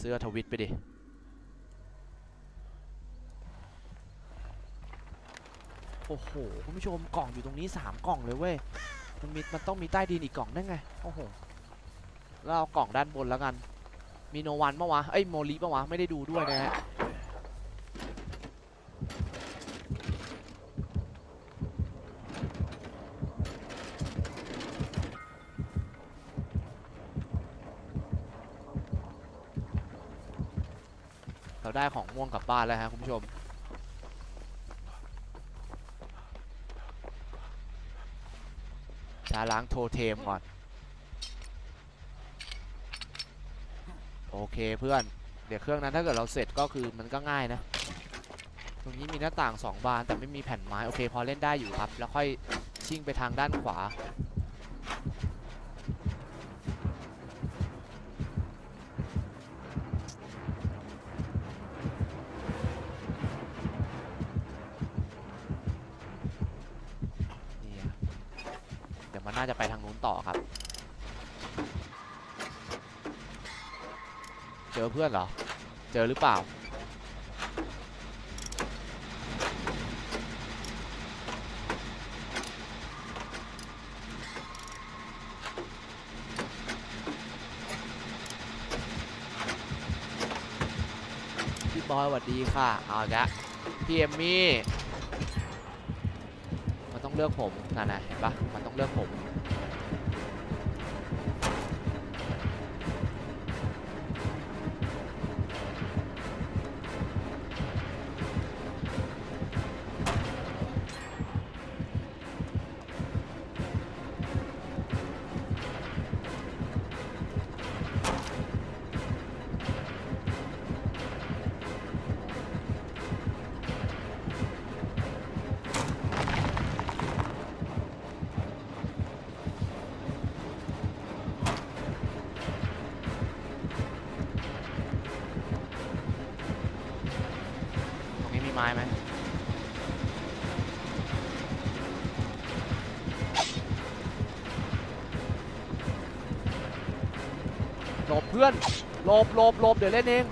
เสื้อทวิตไปดิ โอ้โห คุณผู้ชมกล่องอยู่ตรงนี้ 3 กล่องเลยเว้ย มันมีมันต้องมีใต้ดินอีกกล่องได้ไง โอ้โห แล้วเอากล่องด้านบนแล้วกัน มีโนวันปะวะ เอ้ยโมลีปะวะ ไม่ได้ดูด้วยนะฮะ เราได้ของม่วงกลับบ้านแล้วฮะคุณผู้ชมจะล้างโทเทมก่อน โอเคเพื่อน เดี๋ยวเครื่องนั้นถ้าเกิดเราเสร็จก็คือมันก็ง่ายนะ ตรงนี้มีหน้าต่าง 2 บานแต่ไม่มีแผ่นไม้ โอเค พอเล่นได้อยู่ครับ แล้วค่อยชิ่งไปทางด้านขวา นี่อะเดี๋ยวมันน่าจะไปทางนู้นต่อครับ เจอเพื่อนเหรอ เจอหรือเปล่า พี่บอยสวัสดีค่ะ เอาล้วพี่เอมมี่ มันต้องเลือกผมนั่นนะเห็นปะมันต้องเลือกผม พื่อนหลบหลบหลบเดี๋ยวเล่นเอง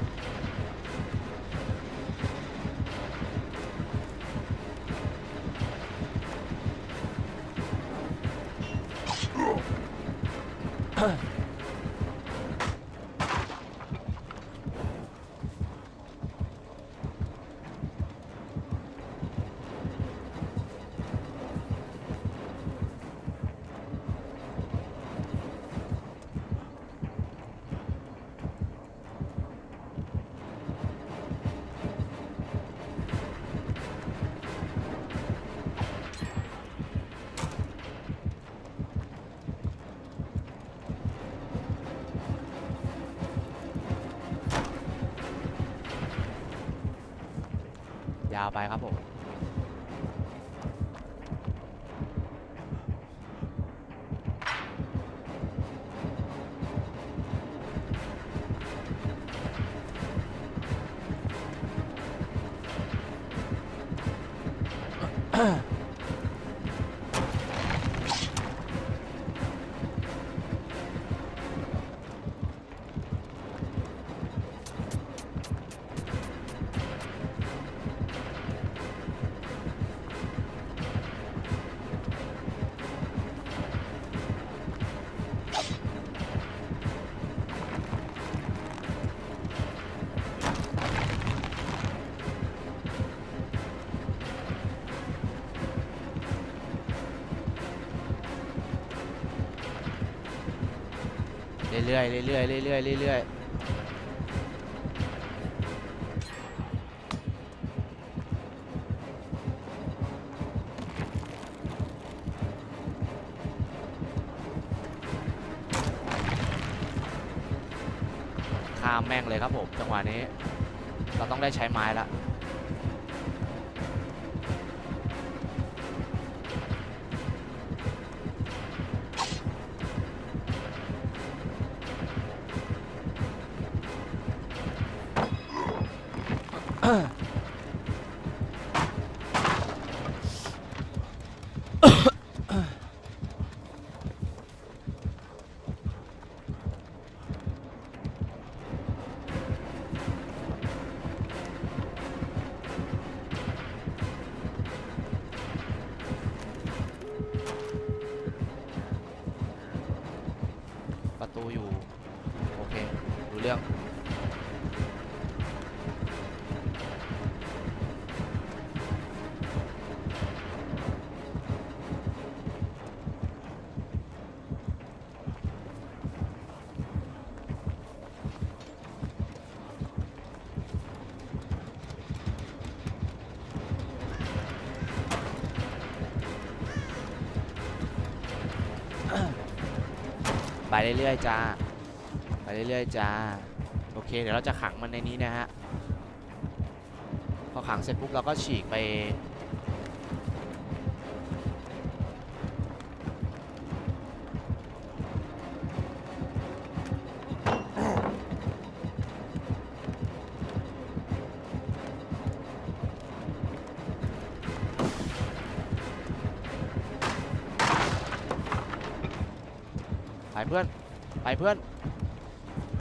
ยาวไปครับผม เรื่อยๆเรื่อยๆเรื่อยๆเรื่อยๆข้ามแม่งเลยครับผมจังหวะนี้ เราต้องได้ใช้ไม้ละ Huh. เรื่อยๆจ้า ไปเรื่อยๆจ้า โอเค เดี๋ยวเราจะขังมันในนี้นะฮะ พอขังเสร็จปุ๊บเราก็ฉีกไปไป ไปเพื่อน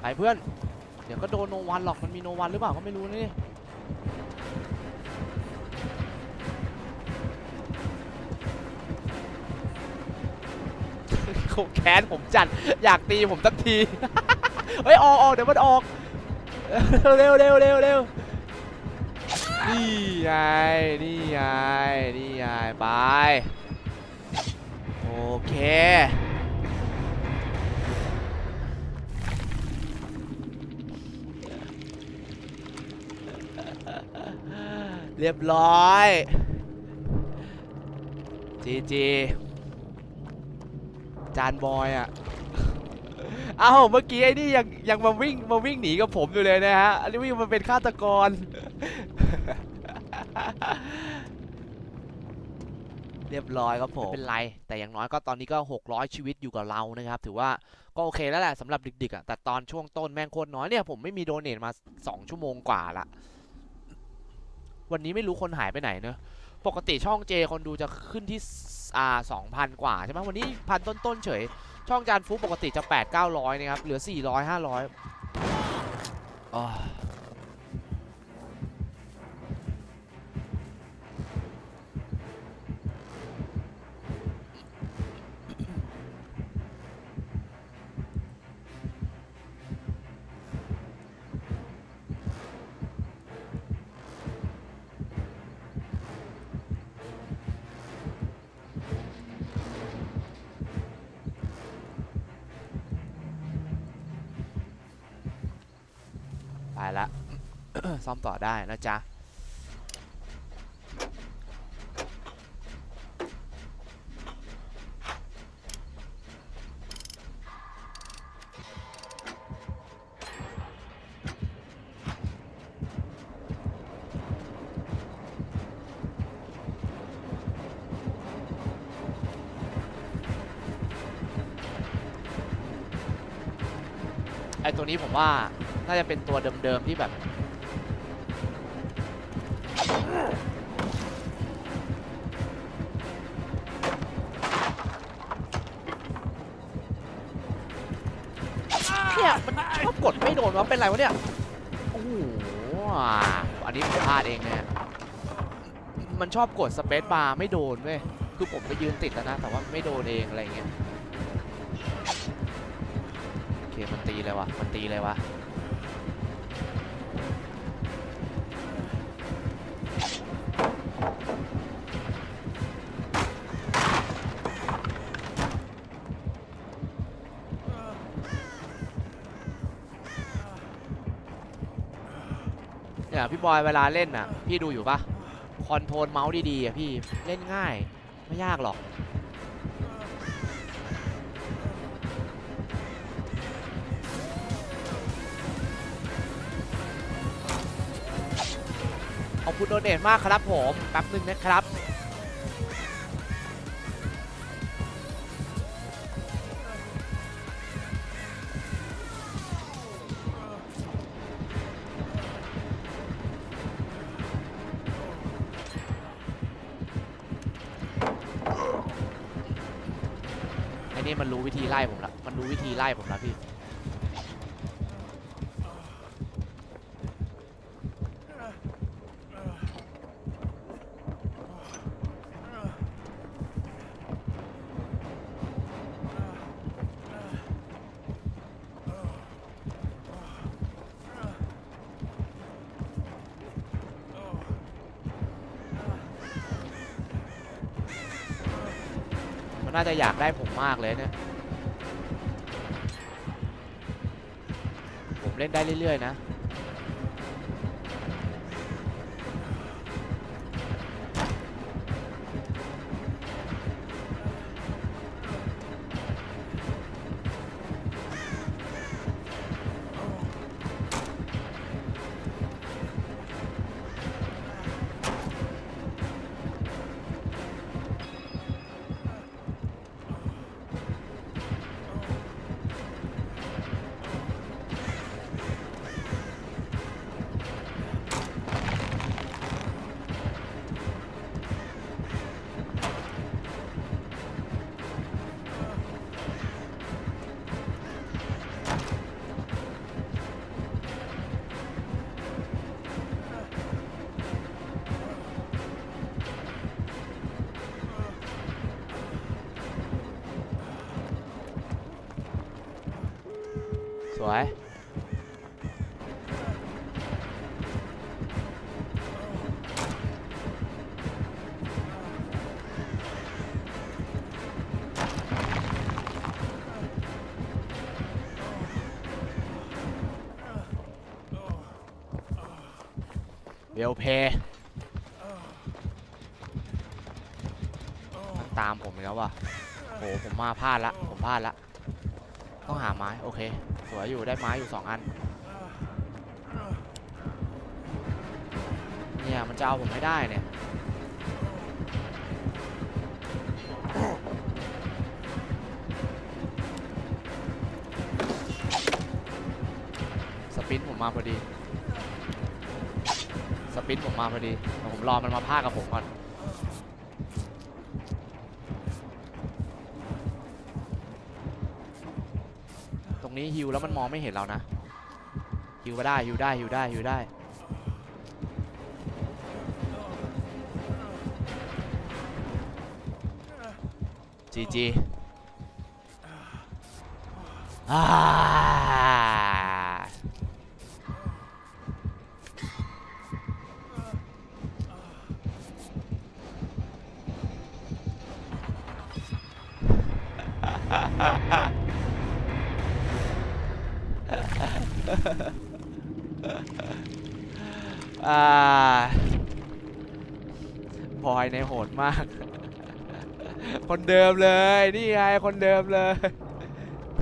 ไปเพื่อน เดี๋ยวก็โดนโนวันหรอก มันมีโนวันหรือเปล่าก็ไม่รู้นี่โคแค้นผมจัด อยากตีผมสักที เฮ้ย ออกออกเดี๋ยวมันออก เร็วเร็วเร็วเร็วนี่ไง นี่ไง นี่ไง ไป โอเค เรียบร้อยจีจีจานบอยอะ เอ้าเมื่อกี้ไอ้นี่ยังยังมาวิ่งมาวิ่งหนีกับผมอยู่เลยนะฮะ อันนี้วิ่งมาเป็นฆาตกร เรียบร้อยครับผม ไม่เป็นไร แต่อย่างน้อยก็ตอนนี้ก็ 600 ชีวิตอยู่กับเรานะครับ ถือว่าก็โอเคแล้วแหละสำหรับดึกๆอะ แต่ตอนช่วงต้นแม่งโคตรน้อยเนี่ยผมไม่มีโดเนทมา 2 ชั่วโมงกว่าละ วันนี้ไม่รู้คนหายไปไหนเนอะปกติช่องเจคนดูจะขึ้นที่อ่าสองพันกว่าใช่ไหมวันนี้พันต้นๆเฉย ช่องจานฟุปกติจะ8 900นะครับเหลือ400 500อ๋อ ไปละ ซ่อมต่อได้นะจ๊ะ อตัวนี้ผมว่าน่าจะเป็นตัวเดิมๆที่แบบ เนี่ย มันชอบกดไม่โดนวะเป็นไรวะเนี่ย โอ้โหอันนี้ผมพลาดเองเนี่ยมันชอบกดสเปซบาร์ไม่โดนเว้ย คือผมไปยืนติดแล้วนะ แต่ว่าไม่โดนเองอะไรเงี้ยโอเคมันตีเลยวะมันตีเลยวะเนี่ยพี่บอยเวลาเล่นน่ะ พี่ดูอยู่ปะคอนโทรลเมาส์ดีๆอะพี่เล่นง่าย ไม่ยากหรอก ขอบคุณโดเนทมากครับผมแป๊บหนึ่งนะครับ น่าจะอยากได้ผมมากเลยเนี่ย ผมเล่นได้เรื่อยๆนะ วยเบลเพมันตามผมอีกแล้วว่ะโหผมมาพลาดละ ผมพลาดละ ต้องหาไม้ โอเค สวยอยู่ได้ไม้อยู่สองอัน เนี่ยมันจะเอาผมไม่ได้เนี่ยสปินผมมาพอดี สปินผมมาพอดีผมรอมันมาพากับผมก่อน นี้ฮิวแล้วมันมองไม่เห็นเรานะฮิวก็ได้ฮิวได้ฮิวได้ฮิวได้จีจีอ่า อ่าบอยในโหดมาก คนเดิมเลย นี่ไงคนเดิมเลย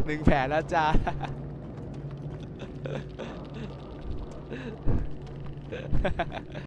หนึ่งแผลแล้วจ้า